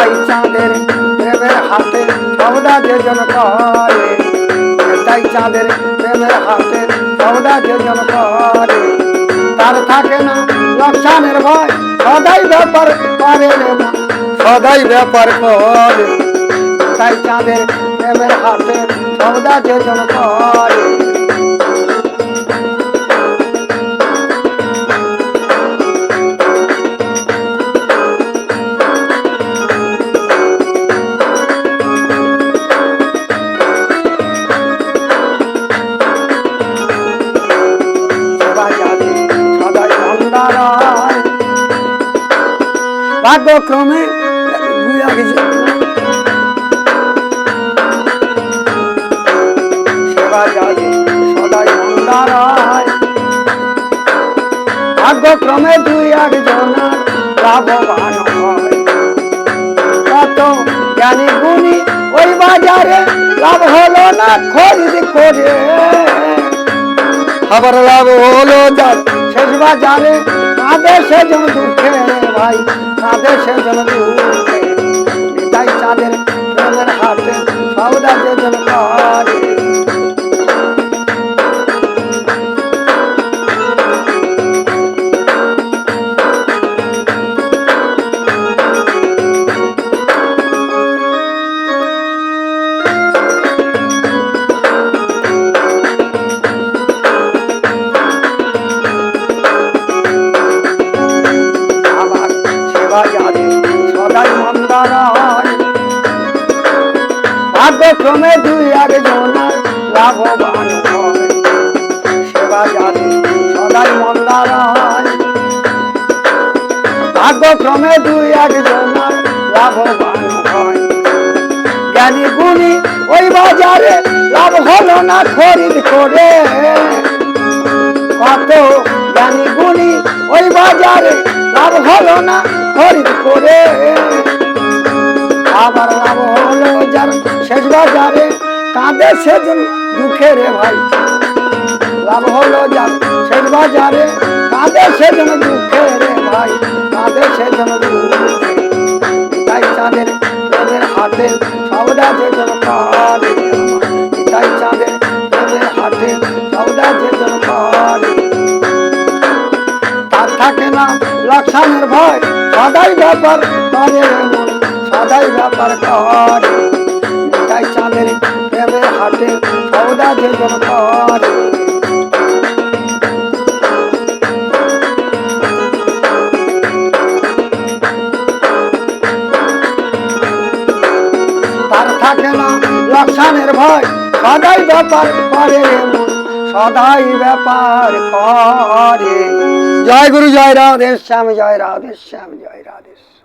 তাই চাঁদের, প্রেমের হাতে সবদা যেজন করে। তাই চাঁদের, প্রেমের হাতে সবদা যেজন করে। তার থাকে না লোকসানের ভয়, সদাই ব্যাপার করে সদাই ব্যাপার করে। তাই চাঁদের, প্রেমের হাতে সবদা যেজন করে। ভাগ্যক্রমে ভাগ্যক্রমে দুই একজনার লাভবান হয়। কত জ্ঞানী গুণী ওই বাজারে লাভ হলো না খরিদ করে। আবার লাভ হলো যার, শেষ বাজারে কাঁদে সেজন দুঃখে ভাই। কাঁদে সেজন ভাগ্যক্রমে দুই একজনার লাভবান হয় সেবা যাবে সদাই মন্দার দুই একজনার লাভবান হয়। জ্ঞানী গুণী ওই বাজারে লাভ হলো না খরিদ করে। কত জ্ঞানী গুণী ওই বাজারে লাভ হলো না খরিদ করে। আবার লাভ হলো যার শেষ বাজারে কাঁদে সেজন দুঃখে রে ভাই। লাভ হলো যার শেষ বাজারে কাঁদে সেজন দুঃখে রে ভাই। কাঁদে সেজন তাই চাঁদের প্রেমের হাতে সবদা যেজন করে তাই চাঁদের প্রেমের হাতে সবদা যেজন করে তার থাকে না লোকসানের ভয়, সদাই ব্যাপার করে সদাই ব্যাপার করে। তাই চাঁদের প্রেমের হাতে সৌদা যেজন করে। তার থাকে না লোকসানের ভয়, সদাই ব্যাপার করে সদাই ব্যাপার করে। জয় গুরু, জয় রাধে, শ্যাম, জয় রাধে, শ্যাম, জয় রাধে। শ্যাম